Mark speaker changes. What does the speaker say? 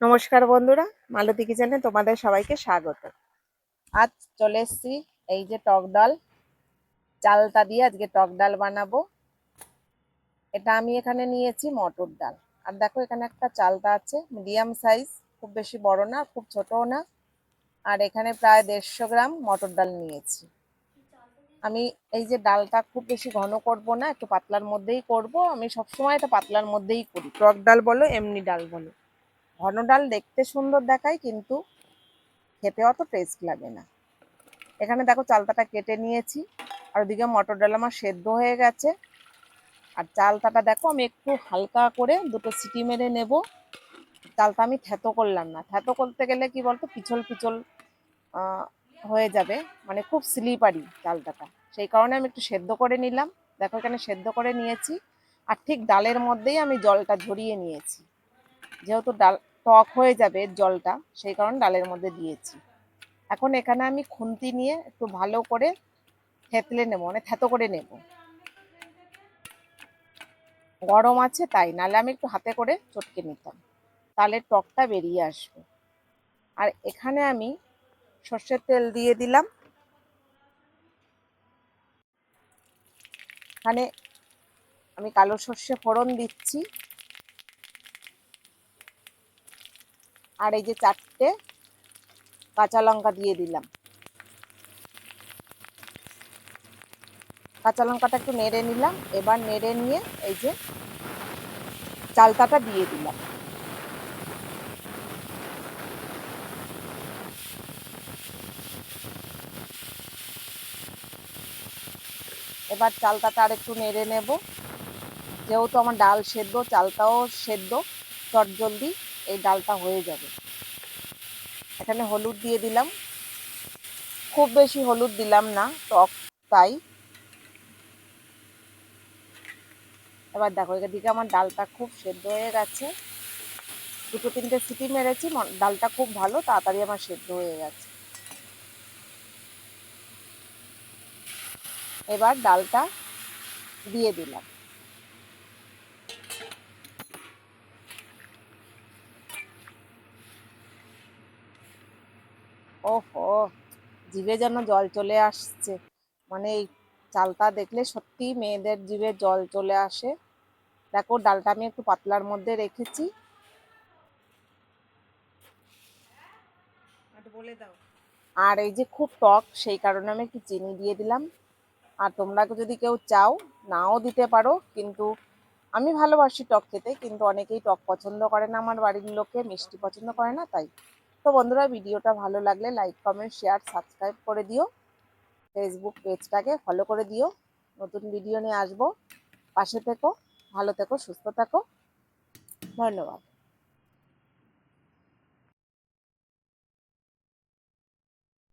Speaker 1: নমস্কার বন্ধুরা, মালতী কিচেনে তোমাদের সবাইকে স্বাগত। আজ চলে এসেছি এই যে টক ডাল, চালটা দিয়ে আজকে টক ডাল বানাবো। এটা আমি এখানে নিয়েছি মটর ডাল। আর দেখো, এখানে একটা চালটা আছে, মিডিয়াম সাইজ, খুব বেশি বড় না, খুব ছোটও না। আর এখানে প্রায় দেড়শো গ্রাম মটর ডাল নিয়েছি। আমি এই যে ডালটা খুব বেশি ঘন করব না, একটু পাতলার মধ্যেই করব। আমি সবসময় এটা পাতলার মধ্যেই করি। টক ডাল বলো, এমনি ডাল বলো। ঘন ডাল দেখতে সুন্দর দেখায়, কিন্তু খেতে অত টেস্ট লাগে না। এখানে দেখো চালতাটা কেটে নিয়েছি, আর ওদিকে মটর ডাল আমার সেদ্ধ হয়ে গেছে। আর চালতাটা দেখো, আমি একটু হালকা করে দুটো সিটি মেরে নেব। চালটা আমি থেতো করলাম না। থেতো করতে গেলে কি বলতো, পিছল পিছল হয়ে যাবে। মানে খুব স্লিপারি চালটাটা সেই কারণে আমি একটু সেদ্ধ করে নিলাম। দেখো এখানে সেদ্ধ করে নিয়েছি। আর ঠিক ডালের মধ্যেই আমি জলটা ঝরিয়ে নিয়েছি। যেহেতু ডাল টক হয়ে যাবে জলটা, সেই কারণে ডালের মধ্যে দিয়েছি। এখন এখানে আমি খুন্তি নিয়ে একটু ভালো করে থেতলে নেব মানে থেতো করে নেব। গরম আছে তাই, নাহলে আমি একটু হাতে করে চটকে নিতাম, তাহলে টকটা বেরিয়ে আসবে। আর এখানে আমি সর্ষের তেল দিয়ে দিলাম। এখানে আমি কালো সর্ষে ফোড়ন দিচ্ছি। আর এই যে চারটে কাঁচা লঙ্কা দিয়ে দিলাম। কাঁচা লঙ্কাটা একটু নেড়ে নিলাম, এবার নেড়ে নিয়ে এই যে চালতাটা দিয়ে দিলাম। এবার চালতাটা আর একটু নেড়ে নেব। যেহেতু আমার ডাল সেদ্ধ চালটাও সেদ্ধ চট জলদি এই ডালটা হয়ে যাবে। এখানে হলুদ দিয়ে দিলাম। খুব বেশি হলুদ দিলাম না, টক তাই। এবার দেখো, এদিকে আমার ডালটা খুব সেদ্ধ হয়ে গেছে। দুটো তিনটে সিটি মেরেছি ডালটা খুব ভালো, তাড়াতাড়ি আমার সেদ্ধ হয়ে গেছে। এবার ডালটা দিয়ে দিলাম। ওহো জিভে যেন জল চলে আসছে। মানে এই চালটা দেখলে সত্যি মেয়েদের জিভে জল চলে আসে। দেখো ডালটা আমি একটু পাতলার মধ্যে রেখেছি।
Speaker 2: বলে দাও।
Speaker 1: আর এই যে খুব টক সেই কারণে আমি একটু চিনি দিয়ে দিলাম। আর তোমরা যদি কেউ চাও নাও দিতে পারো। কিন্তু আমি ভালোবাসি টক খেতে কিন্তু অনেকেই টক পছন্দ করে না। আমার বাড়ির লোকে মিষ্টি পছন্দ করে না তাই তো বন্ধুরা, ভিডিওটা ভালো লাগলে লাইক কমেন্ট শেয়ার সাবস্ক্রাইব করে দিও। ফেসবুক পেজটাকে ফলো করে দিও। নতুন ভিডিও নিয়ে আসব। পাশে থেকো, ভালো থেকো, সুস্থ থাকো। ধন্যবাদ।